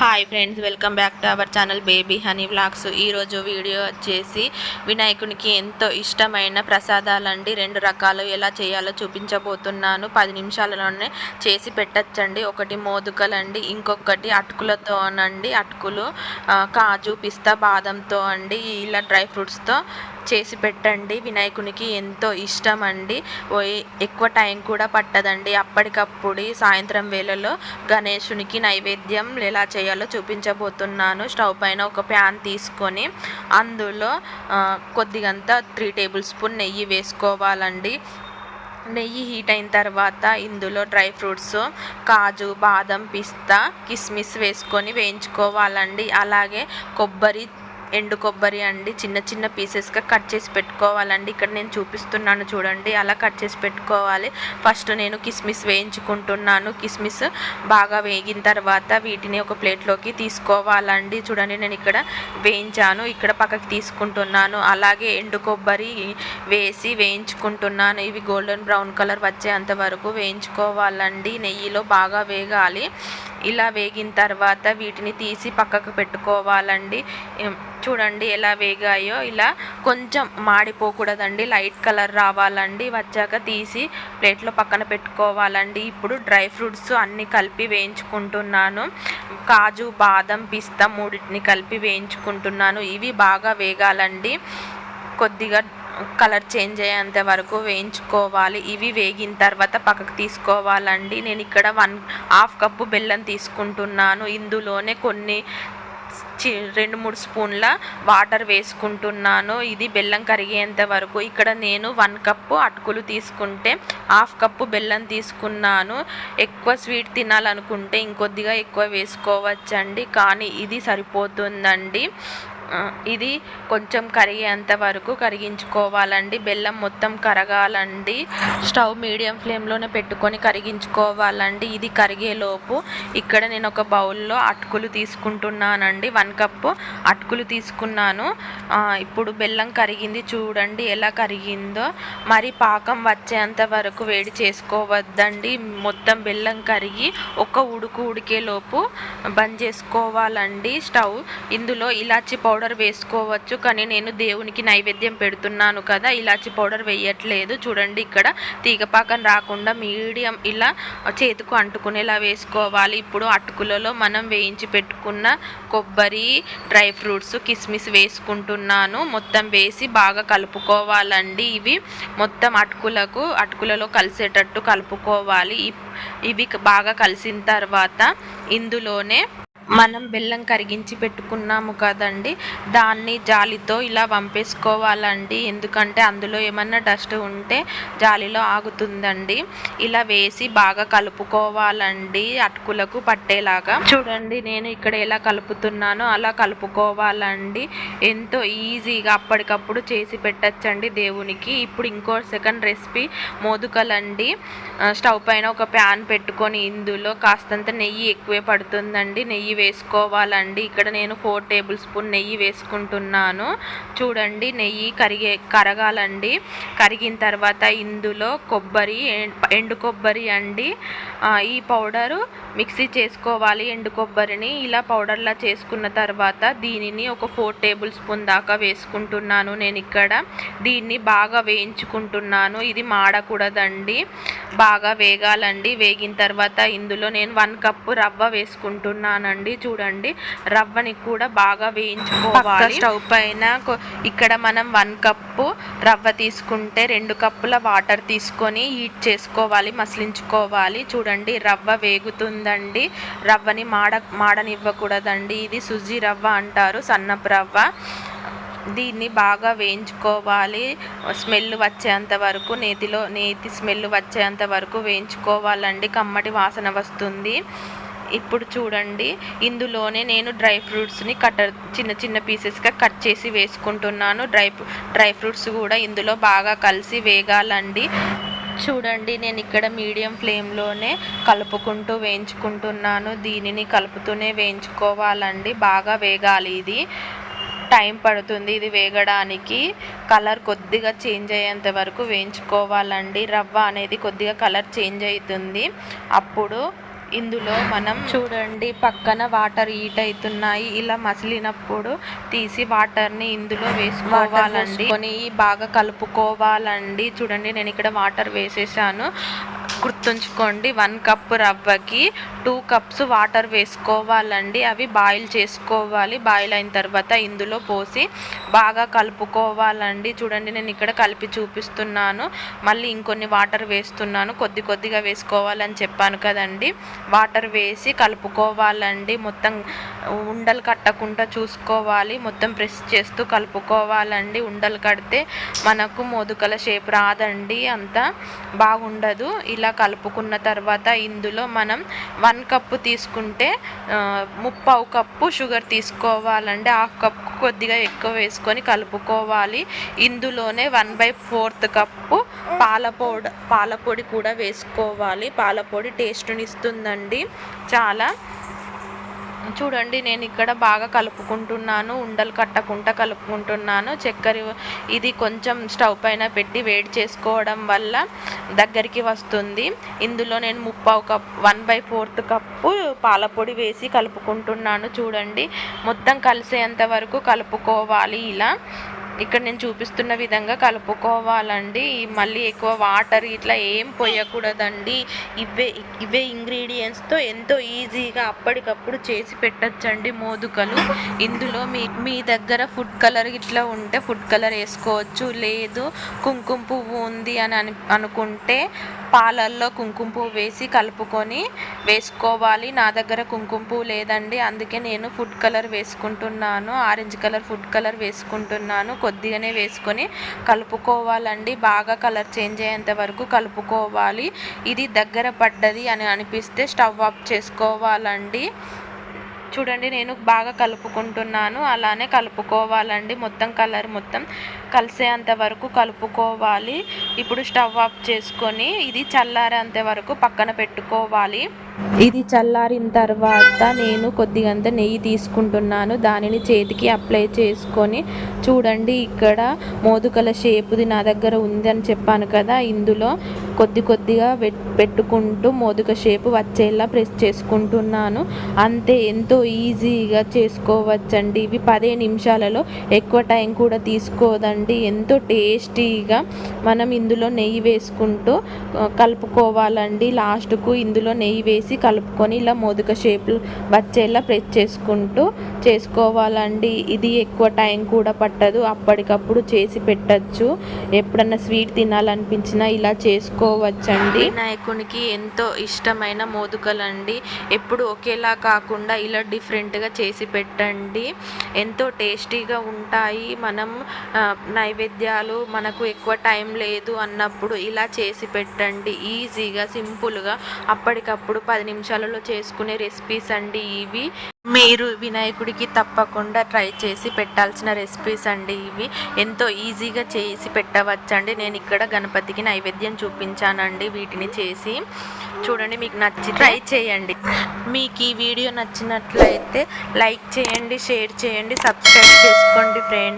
Hi friends welcome back to our channel baby honey vlogs. ఈరోజు video వచ్చేసి వినాయకునికి ఎంతో ఇష్టమైన ప్రసాదాలండి. రెండు రకాలు ఎలా చేయాలో చూపించబోతున్నాను. పది నిమిషాలలోనే చేసి పెట్టచ్చండి. ఒకటి మోదుకలండి ఇంకొకటి అటుకులతోనండి. అటుకులు కాజు పిస్తా బాదంతో అండి. ఇలా డ్రై ఫ్రూట్స్తో చేసి పెట్టండి. వినాయకునికి ఎంతో ఇష్టం అండి ఓ ఎక్కువ టైం కూడా పట్టదండి. అప్పటికప్పుడు సాయంత్రం వేళలో గణేశునికి నైవేద్యం ఎలా చేయాలో చూపించబోతున్నాను. స్టవ్ పైన ఒక ప్యాన్ తీసుకొని అందులో కొద్దిగంత త్రీ టేబుల్ స్పూన్ నెయ్యి వేసుకోవాలండి. నెయ్యి హీట్ అయిన తర్వాత ఇందులో డ్రై ఫ్రూట్స్ కాజు బాదం పిస్తా కిస్మిస్ వేసుకొని వేయించుకోవాలండి. అలాగే కొబ్బరి ఎండు కొబ్బరి అండి చిన్న చిన్న పీసెస్గా కట్ చేసి పెట్టుకోవాలండి. ఇక్కడ నేను చూపిస్తున్నాను చూడండి అలా కట్ చేసి పెట్టుకోవాలి. ఫస్ట్ నేను కిస్మిస్ వేయించుకుంటున్నాను. కిస్మిస్ బాగా వేగిన తర్వాత వీటిని ఒక ప్లేట్లోకి తీసుకోవాలండి. చూడండి నేను ఇక్కడ వేయించాను ఇక్కడ పక్కకి తీసుకుంటున్నాను. అలాగే ఎండు కొబ్బరి వేసి వేయించుకుంటున్నాను. ఇవి గోల్డెన్ బ్రౌన్ కలర్ వచ్చేంత వరకు వేయించుకోవాలండి. నెయ్యిలో బాగా వేగాలి. ఇలా వేగిన తర్వాత వీటిని తీసి పక్కకు పెట్టుకోవాలండి. చూడండి ఎలా వేగాయో. ఇలా కొంచెం మాడిపోకూడదండి. లైట్ కలర్ రావాలండి. వచ్చాక తీసి ప్లేట్లో పక్కన పెట్టుకోవాలండి. ఇప్పుడు డ్రై ఫ్రూట్స్ అన్నీ కలిపి వేయించుకుంటున్నాను. కాజు బాదం పిస్తా మూడింటిని కలిపి వేయించుకుంటున్నాను. ఇవి బాగా వేగాలండి. కొద్దిగా కలర్ చేంజ్ అయ్యేంత వరకు వేయించుకోవాలి. ఇవి వేగిన తర్వాత పక్కకు తీసుకోవాలండి. నేను ఇక్కడ వన్ హాఫ్ కప్పు బెల్లం తీసుకుంటున్నాను. ఇందులోనే కొన్ని చి రెండు మూడు స్పూన్ల వాటర్ వేసుకుంటున్నాను. ఇది బెల్లం కరిగేంత వరకు. ఇక్కడ నేను వన్ కప్పు అటుకులు తీసుకుంటే హాఫ్ కప్పు బెల్లం తీసుకున్నాను. ఎక్కువ స్వీట్ తినాలనుకుంటే ఇంకొద్దిగా ఎక్కువ వేసుకోవచ్చండి. కానీ ఇది సరిపోతుందండి. ఇది కొంచెం కరిగేంత వరకు కరిగించుకోవాలండి. బెల్లం మొత్తం కరగాలండి. స్టవ్ మీడియం ఫ్లేమ్లోనే పెట్టుకొని కరిగించుకోవాలండి. ఇది కరిగేలోపు ఇక్కడ నేను ఒక బౌల్లో అటుకులు తీసుకుంటున్నానండి. వన్ కప్పు అటుకులు తీసుకున్నాను. ఇప్పుడు బెల్లం కరిగింది చూడండి ఎలా కరిగిందో. మరి పాకం వచ్చేంత వరకు వేడి చేసుకోవద్దండి. మొత్తం బెల్లం కరిగి ఒక ఉడుకు ఉడికేలోపు బంద్ చేసుకోవాలండి. స్టవ్ ఇందులో ఇలాచి పౌడర్ పౌడర్ వేసుకోవచ్చు కానీ నేను దేవునికి నైవేద్యం పెడుతున్నాను కదా ఇలాచి పౌడర్ వేయట్లేదు. చూడండి ఇక్కడ తీగపాకం రాకుండా మీడియం ఇలా చేతికి అంటుకునేలా వేసుకోవాలి. ఇప్పుడు అటుకులలో మనం వేయించి పెట్టుకున్న కొబ్బరి డ్రై ఫ్రూట్స్ కిస్మిస్ వేసుకుంటున్నాను. మొత్తం వేసి బాగా కలుపుకోవాలండి ఇవి. మొత్తం అటుకులకు అటుకులలో కలిసేటట్టు కలుపుకోవాలి. ఇప్- ఇవి బాగా కలిసిన తర్వాత ఇందులోనే మనం బెల్లం కరిగించి పెట్టుకున్నాము కదండి దాన్ని జాలితో ఇలా వంపేసుకోవాలండి. ఎందుకంటే అందులో ఏమన్నా డస్ట్ ఉంటే జాలిలో ఆగుతుందండి. ఇలా వేసి బాగా కలుపుకోవాలండి అటుకులకు పట్టేలాగా. చూడండి నేను ఇక్కడ ఎలా కలుపుతున్నానో అలా కలుపుకోవాలండి. ఎంతో ఈజీగా అప్పటికప్పుడు చేసి పెట్టచ్చండి దేవునికి. ఇప్పుడు ఇంకో సెకండ్ రెసిపీ మోదుకలండి. స్టవ్ పైన ఒక ప్యాన్ పెట్టుకొని ఇందులో కాస్తంత నెయ్యి ఎక్కువే పడుతుందండి. నెయ్యి వేసుకోవాలండి. ఇక్కడ నేను ఫోర్ టేబుల్ స్పూన్ నెయ్యి వేసుకుంటున్నాను. చూడండి నెయ్యి కరిగే కరగాలండి. కరిగిన తర్వాత ఇందులో కొబ్బరి ఎండు కొబ్బరి అండి. ఈ పౌడరు మిక్సీ చేసుకోవాలి ఎండు కొబ్బరిని. ఇలా పౌడర్లా చేసుకున్న తర్వాత దీనిని ఒక ఫోర్ టేబుల్ స్పూన్ దాకా వేసుకుంటున్నాను నేను ఇక్కడ. దీన్ని బాగా వేయించుకుంటున్నాను. ఇది మాడకూడదండి. బాగా వేగాలండి. వేగిన తర్వాత ఇందులో నేను వన్ కప్పు రవ్వ వేసుకుంటున్నానండి. చూడండి రవ్వని కూడా బాగా వేయించుకోవాలి. స్టవ్ పైన ఇక్కడ మనం వన్ కప్పు రవ్వ తీసుకుంటే రెండు కప్పుల వాటర్ తీసుకొని హీట్ చేసుకోవాలి మసిలించుకోవాలి. చూడండి రవ్వ వేగుతుందండి. రవ్వని మాడ మాడనివ్వకూడదండి. ఇది సుజీ రవ్వ అంటారు సన్నపు రవ్వ. దీన్ని బాగా వేయించుకోవాలి. స్మెల్ వచ్చేంత వరకు నేతిలో నేతి స్మెల్ వచ్చేంత వరకు వేయించుకోవాలండి. కమ్మటి వాసన వస్తుంది. ఇప్పుడు చూడండి ఇందులోనే నేను డ్రై ఫ్రూట్స్ని కట్టర్ చిన్న చిన్న పీసెస్గా కట్ చేసి వేసుకుంటున్నాను. డ్రై డ్రై ఫ్రూట్స్ కూడా ఇందులో బాగా కలిసి వేగాలండి. చూడండి నేను ఇక్కడ మీడియం ఫ్లేమ్లోనే కలుపుకుంటూ వేయించుకుంటున్నాను. దీనిని కలుపుతూనే వేయించుకోవాలండి. బాగా వేగాలి ఇది. టైం పడుతుంది ఇది వేగడానికి. కలర్ కొద్దిగా చేంజ్ అయ్యేంత వరకు వేయించుకోవాలండి. రవ్వ అనేది కొద్దిగా కలర్ చేంజ్ అవుతుంది. అప్పుడు ఇందులో మనం చూడండి పక్కన వాటర్ హీట్ అవుతున్నాయి. ఇలా మసిలినప్పుడు తీసి వాటర్ని ఇందులో వేసుకోవాలండి. కొని బాగా కలుపుకోవాలండి. చూడండి నేను ఇక్కడ వాటర్ వేసేసాను. గుర్తుంచుకోండి వన్ కప్ రవ్వకి టూ కప్స్ వాటర్ వేసుకోవాలండి. అవి బాయిల్ చేసుకోవాలి. బాయిల్ అయిన తర్వాత ఇందులో పోసి బాగా కలుపుకోవాలండి. చూడండి నేను ఇక్కడ కలిపి చూపిస్తున్నాను. మళ్ళీ ఇంకొన్ని వాటర్ వేస్తున్నాను. కొద్ది కొద్దిగా వేసుకోవాలని చెప్పాను కదండి. వాటర్ వేసి కలుపుకోవాలండి. మొత్తం ఉండలు కట్టకుండా చూసుకోవాలి. మొత్తం ప్రెస్ చేస్తూ కలుపుకోవాలండి. ఉండలు కడితే మనకు మోదుకల షేప్ రాదండి. అంత బాగుండదు. ఇలా కలుపుకున్న తర్వాత ఇందులో మనం వన్ కప్పు తీసుకుంటే ముప్పావు కప్పు షుగర్ తీసుకోవాలంటే హాఫ్ కప్పు కొద్దిగా ఎక్కువ వేసుకొని కలుపుకోవాలి. ఇందులోనే వన్ బై ఫోర్త్ కప్పు పాల పాలపొడి కూడా వేసుకోవాలి. పాల పొడి టేస్ట్ని ఇస్తుందండి చాలా చూడండి నేను ఇక్కడ బాగా కలుపుకుంటున్నాను ఉండలు కట్టకుండా కలుపుకుంటున్నాను. చక్కెర ఇది కొంచెం స్టవ్ పైన పెట్టి వేడి చేసుకోవడం వల్ల దగ్గరికి వస్తుంది. ఇందులో నేను ముప్పావు cup one by fourth cup పాలపొడి వేసి కలుపుకుంటున్నాను. చూడండి మొత్తం కలిసేంత వరకు కలుపుకోవాలి ఇలా. ఇక్కడ నేను చూపిస్తున్న విధంగా కలుపుకోవాలండి. మళ్ళీ ఎక్కువ వాటర్ ఇట్లా ఏం పోయకూడదండి. ఇవే ఇవే ఇంగ్రీడియంట్స్తో ఎంతో ఈజీగా అప్పటికప్పుడు చేసి పెట్టచ్చండి మోదుకలు. ఇందులో మీ మీ దగ్గర ఫుడ్ కలర్ ఇట్లా ఉంటే ఫుడ్ కలర్ వేసుకోవచ్చు. లేదు కుంకుమ పువ్వు ఉంది అని అని అనుకుంటే పాలల్లో కుంకుమ పువ్వు వేసి కలుపుకొని వేసుకోవాలి. నా దగ్గర కుంకుమ పువ్వు లేదండి. అందుకే నేను ఫుడ్ కలర్ వేసుకుంటున్నాను. ఆరెంజ్ కలర్ ఫుడ్ కలర్ వేసుకుంటున్నాను. కొద్దిగానే వేసుకొని కలుపుకోవాలండి. బాగా కలర్ చేంజ్ అయ్యేంత వరకు కలుపుకోవాలి. ఇది దగ్గర పడ్డది అని అనిపిస్తే స్టవ్ ఆఫ్ చేసుకోవాలండి. చూడండి నేను బాగా కలుపుకుంటున్నాను. అలానే కలుపుకోవాలండి. మొత్తం కలర్ మొత్తం కలిసేంత వరకు కలుపుకోవాలి. ఇప్పుడు స్టవ్ ఆఫ్ చేసుకొని ఇది చల్లారేంత వరకు పక్కన పెట్టుకోవాలి. ఇది చల్లారిన తర్వాత నేను కొద్దిగంత నెయ్యి తీసుకుంటున్నాను. దానిని చేతికి అప్లై చేసుకొని చూడండి ఇక్కడ మోదుకల షేపుది నా దగ్గర ఉందని చెప్పాను కదా. ఇందులో కొద్ది కొద్దిగా పెట్టుకుంటూ మోదుక షేపు వచ్చేలా ప్రెస్ చేసుకుంటున్నాను. అంతే ఎంతో ఈజీగా చేసుకోవచ్చండి. ఇవి పదే నిమిషాలలో ఎక్కువ టైం కూడా తీసుకోదండి. ఎంతో టేస్టీగా మనం ఇందులో నెయ్యి వేసుకుంటూ కలుపుకోవాలండి. లాస్ట్కు ఇందులో నెయ్యి వేసి కలుపుకొని ఇలా మోదుక షేపులు వచ్చేలా ప్రెస్ చేసుకుంటూ చేసుకోవాలండి. ఇది ఎక్కువ టైం కూడా పట్టదు. అప్పటికప్పుడు చేసి పెట్టచ్చు. ఎప్పుడన్నా స్వీట్ తినాలనిపించినా ఇలా చేసుకోవచ్చండి. వినాయకునికి ఎంతో ఇష్టమైన మోదుకలండి. ఎప్పుడు ఒకేలా కాకుండా ఇలా డిఫరెంట్గా చేసి పెట్టండి. ఎంతో టేస్టీగా ఉంటాయి. మనం నైవేద్యాలు మనకు ఎక్కువ టైం లేదు అన్నప్పుడు ఇలా చేసి పెట్టండి. ఈజీగా సింపుల్గా అప్పటికప్పుడు పది నిమిషాలలో చేసుకునే రెసిపీస్ అండి ఇవి. మీరు వినాయకుడికి తప్పకుండా ట్రై చేసి పెట్టాల్సిన రెసిపీస్ అండి ఇవి. ఎంతో ఈజీగా చేసి పెట్టవచ్చండి. నేను ఇక్కడ గణపతికి నైవేద్యం చూపించానండి వీటిని చేసి. చూడండి మీకు నచ్చి ట్రై చేయండి. మీకు ఈ వీడియో నచ్చినట్లయితే లైక్ చేయండి షేర్ చేయండి సబ్స్క్రైబ్ చేసుకోండి ఫ్రెండ్స్